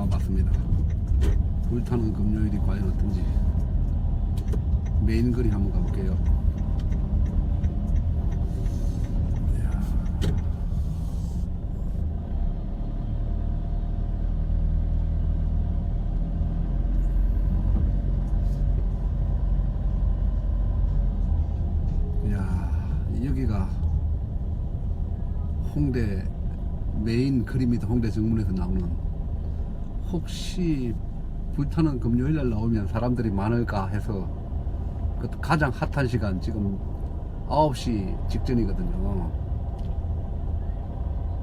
와봤습니다. 불타는 금요일이 과연 어떤지 메인 거리 한번 가볼게요. 이야, 여기가 홍대 메인 그림이다. 홍대 정문에서 나오는 혹시 불타는 금요일 날 나오면 사람들이 많을까 해서 그 가장 핫한 시간 지금 9시 직전이거든요.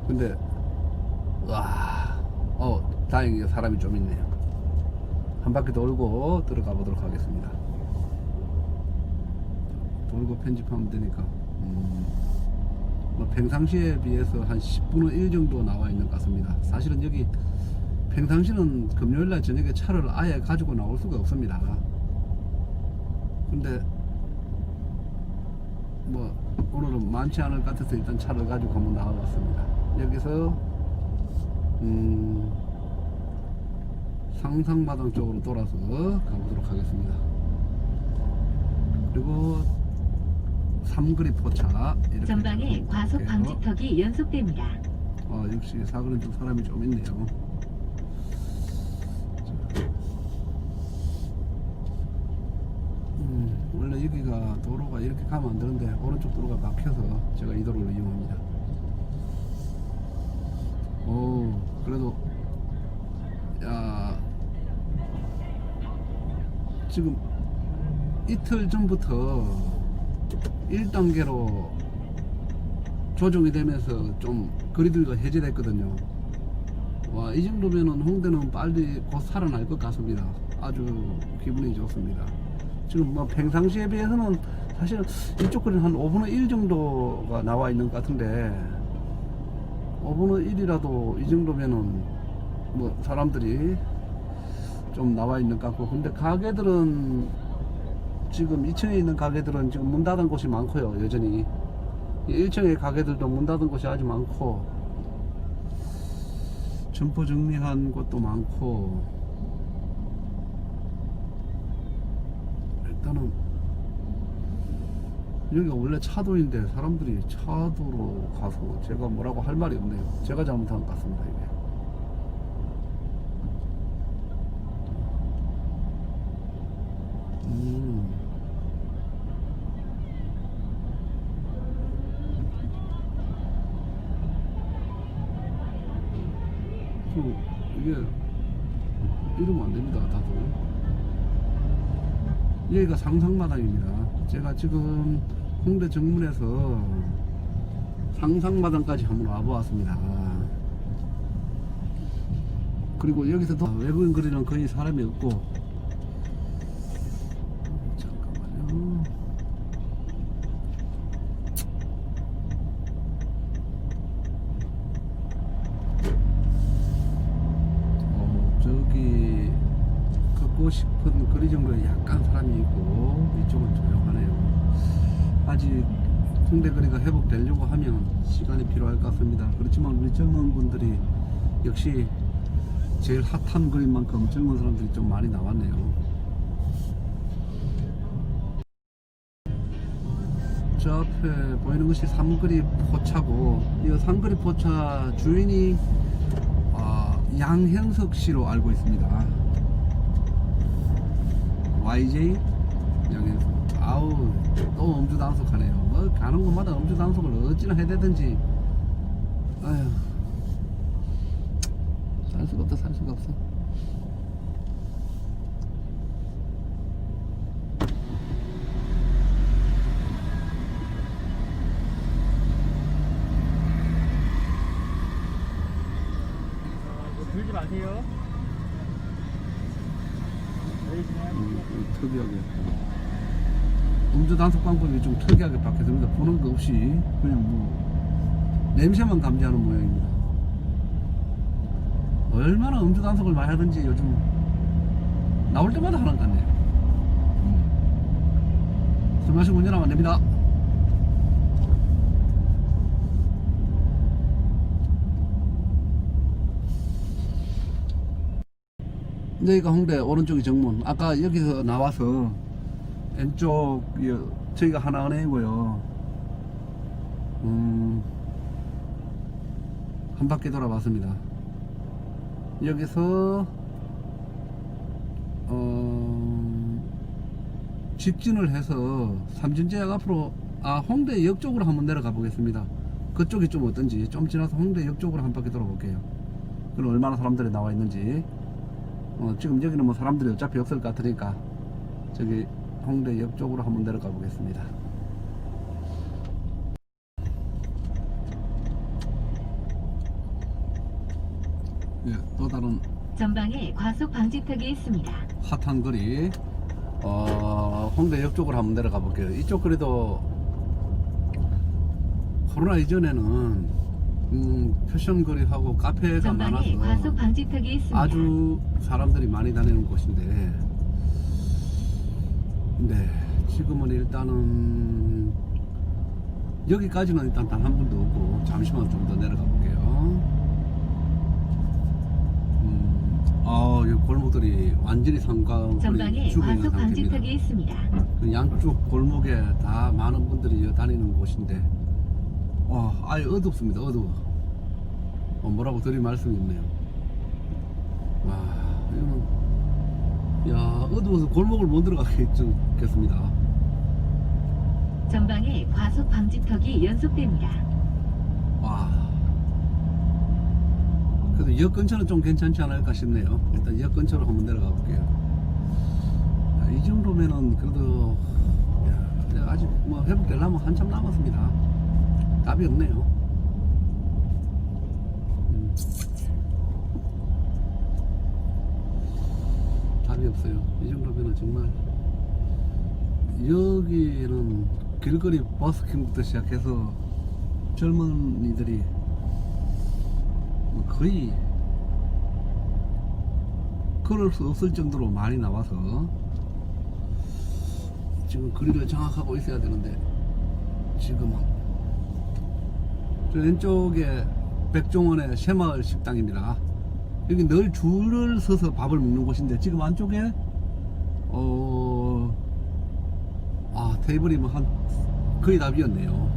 근데 와, 어 다행히 사람이 좀 있네요. 한 바퀴 돌고 들어가 보도록 하겠습니다. 돌고 편집하면 되니까. 음, 뭐 평상시에 비해서 한 10분의 1 정도 나와 있는 것 같습니다. 사실은 여기 평상시는 금요일 날 저녁에 차를 아예 가지고 나올 수가 없습니다. 근데 뭐 오늘은 많지 않을 것 같아서 일단 차를 가지고 한번 나와봤습니다. 여기서 음, 상상마당 쪽으로 돌아서 가보도록 하겠습니다. 그리고 삼거리 포차 이렇게 전방에 좀 과속. 방지턱이 연속됩니다. 어, 역시 사거리는 좀 사람이 좀 있네요. 음, 원래 여기가 도로가 이렇게 가면 안 되는데 오른쪽 도로가 막혀서 제가 이 도로를 이용합니다. 오, 그래도 야 지금 이틀 전부터 1단계로 조정이 되면서 좀 거리들과 해제됐거든요. 와, 이 정도면은 홍대는 빨리 곧 살아날 것 같습니다. 아주 기분이 좋습니다. 지금 뭐 평상시에 비해서는 사실 이쪽 거리는 한 5분의 1 정도가 나와 있는 것 같은데 5분의 1이라도 이 정도면은 뭐 사람들이 좀 나와 있는 것 같고. 근데 가게들은 지금 2층에 있는 가게들은 지금 문 닫은 곳이 많고요 여전히. 1층의 가게들도 문 닫은 곳이 아주 많고 점포 정리한 곳도 많고 일단은 여기가 원래 차도인데 사람들이 차도로 가서 제가 뭐라고 할 말이 없네요. 제가 잘못한 것 같습니다 이게. 음. 그 이게 이러면 안 됩니다 다들 여기가 상상마당입니다. 제가 지금 홍대 정문에서 상상마당까지 한번 와보았습니다. 그리고 여기서 도 외국인 거리는 거의 사람이 없고 잠깐만요 어, 저기 걷고 싶은 거리 정도에 약간 사람이 있고 이쪽은 조용하네요. 아직 홍대 거리가 회복되려고 하면 시간이 필요할 것 같습니다. 그렇지만 우리 젊은 분들이 역시 제일 핫한 거리만큼 젊은 사람들이 좀 많이 나왔네요. 저 앞에 보이는 것이 삼거리 포차고 이 삼거리 포차 주인이 아, 양현석 씨로 알고 있습니다. YJ 양현석. 아우 또 음주 단속하네요. 뭐 가는 곳마다 음주 단속을 어찌나 해대든지. 아휴 살 수가 없다 살 수가 없어. 들지 마세요. 음, 좀 특이하게. 음주 단속 방법이 좀 특이하게 바뀌었습니다. 보는 거 없이 그냥 뭐 냄새만 감지하는 모양입니다. 얼마나 음주 단속을 많이 하든지 요즘 나올 때마다 하는 것 같네요. 음. 술 마시고 운전하면 안 됩니다. 여기가 홍대 오른쪽이 정문. 아까 여기서 나와서 왼쪽 여- 저희가 하나은행이고요. 음, 한 바퀴 돌아봤습니다. 여기서 어, 직진을 해서 삼진제약 앞으로 아 홍대역 쪽으로 한번 내려가 보겠습니다. 그쪽이 좀 어떤지 좀 지나서 홍대역 쪽으로 한 바퀴 돌아볼게요. 그럼 얼마나 사람들이 나와 있는지. 어, 지금 여기는 뭐 사람들이 어차피 없을 것 같으니까 저기 홍대역 쪽으로 한번 내려가 보겠습니다. 예, 또 다른 전방에 과속 방지턱이 있습니다. 핫한 거리 어, 홍대역 쪽으로 한번 내려가 볼게요. 이쪽 거리도 코로나 이전에는 음, 패션 거리하고 카페가 전방에 과속 많아서 방지턱이 있습니다. 아주 사람들이 많이 다니는 곳인데 네 지금은 일단은 여기까지는 일단 단 한 분도 없고 잠시만 좀 더 내려가 볼게요 음, 아, 이 골목들이 완전히 상가들이 전방에 죽어 있는 과속 상태입니다 방지턱이 있습니다. 그 양쪽 골목에 다 많은 분들이 다니는 곳인데 와 아예 어둡습니다 어두워. 어, 뭐라고 드릴 말씀이 없네요. 와 이거는 야 어두워서 골목을 못 들어가겠습니다. 전방에 과속 방지턱이 연속됩니다. 와. 그래도 역 근처는 좀 괜찮지 않을까 싶네요. 일단 역 근처로 한번 내려가 볼게요. 야, 이 정도면은 그래도 야, 아직 뭐 회복되려면 한참 남았습니다 답이 없네요 음. 답이 없어요 이 정도면은 정말 여기는 길거리 버스킹부터 시작해서 젊은이들이 뭐 거의 걸을 수 없을 정도로 많이 나와서 지금 거리를 장악하고 있어야 되는데 지금은 저 왼쪽에 백종원의 새마을 식당입니다. 여기 늘 줄을 서서 밥을 먹는 곳인데 지금 안쪽에 어, 아 테이블이 뭐 한 거의 다 비었네요.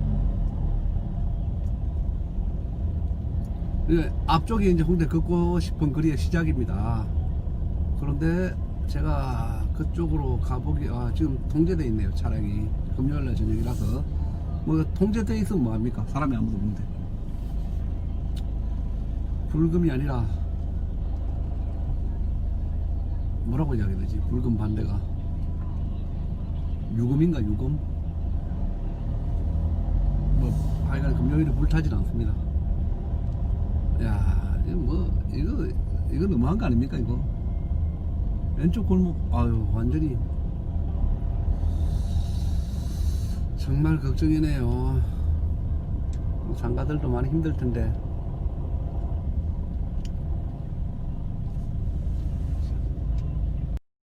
예, 앞쪽이 이제 홍대 걷고 싶은 거리의 시작입니다. 그런데 제가 그쪽으로 가보기, 아, 지금 통제돼 있네요, 차량이. 금요일날 저녁이라서. 뭐, 통제돼 있으면 뭐합니까? 사람이 아무도 없는데. 불금이 아니라, 뭐라고 이야기해야 되지? 불금 반대가. 유금인가, 유금? 뭐, 하여간 금요일에 불타진 않습니다. 야, 이거 뭐, 이거, 이거 너무한 거 아닙니까, 이거? 왼쪽 골목, 아유, 완전히. 정말 걱정이네요. 장가들도 많이 힘들 텐데.